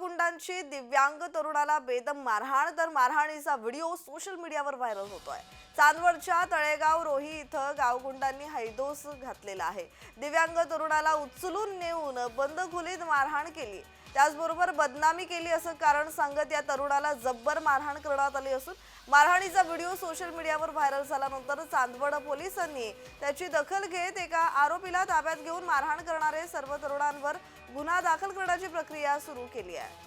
गुंडांची दिव्यांग तरुणाला बेदम मारहाण तर मारहाणीचा व्हिडिओ सोशल मीडियावर व्हायरल होतोय. चांदवडच्या तळेगाव रोही इथं गावगुंडांनी हैदोस घातलेला आहे. दिव्यांग तरुणाला उचलून नेऊन बंद खोलीत मारहाण केली. त्याचबरोबर बदनामी केली असं कारण सांगत या तरुणाला जब्बर मारहाण करण्यात आली असून मारहाणीचा व्हिडिओ सोशल मीडियावर व्हायरल झाल्यानंतर चांदवड पोलिसांनी त्याची दखल घेत एका आरोपीला ताब्यात घेऊन मारहाण करणारे सर्व तरुणांवर गुन्हा दाखल करण्याची प्रक्रिया सुरू केली आहे.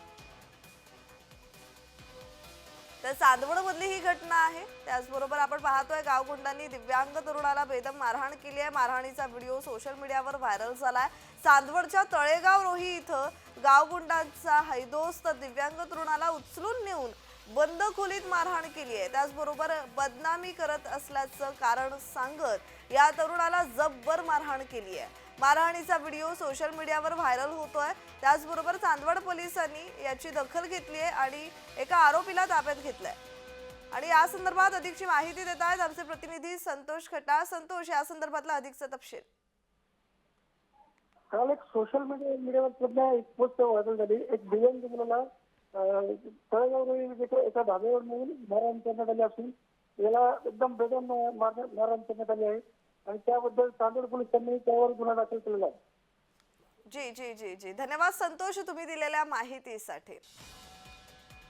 तर चांदवडमधली ही घटना आहे. त्याचबरोबर आपण पाहतोय गावगुंडांनी दिव्यांग तरुणाला बेदम मारहाण केली आहे. मारहाणीचा व्हिडिओ सोशल मीडियावर व्हायरल झाला आहे चांदवडच्या तळेगाव रोही इथं गावगुंडांचा हैदोस्त दिव्यांग तरुणाला उचलून नेऊन बंद खोलीत मारहाण केली आहे. त्याचबरोबर बदनामी करत असल्याचं कारण सांगत या तरुणाला जब्बर मारहाण केली आहे. मारहाणीचा व्हिडिओ सोशल मीडियावर व्हायरल होतोय. त्याचबरोबर चांदवड पोलिसांनी याची दखल घेतली आहे आणि एका आरोपीला ताब्यात घेतलंय. आणि या संदर्भात अधिकची माहिती देत आहेत आमचे प्रतिनिधी संतोष खटा संतोष या संदर्भातला अधिकचा तपशील. काल एक सोशल मीडिया मीडियावर एक पोस्ट व्हायरल झाली. एक दिव्यांग मुलाला तळगाव तळेगाव एका धाब्यावर नेऊन मारहाण करण्यात आली असून याला एकदम बेदम मारहाण करण्यात आली आहे. आणि त्याबद्दल चांदोड पोलिसांनी त्यावर गुन्हा दाखल केलेला आहे. जी जी जी जी. धन्यवाद संतोष तुम्ही दिलेल्या माहितीसाठी.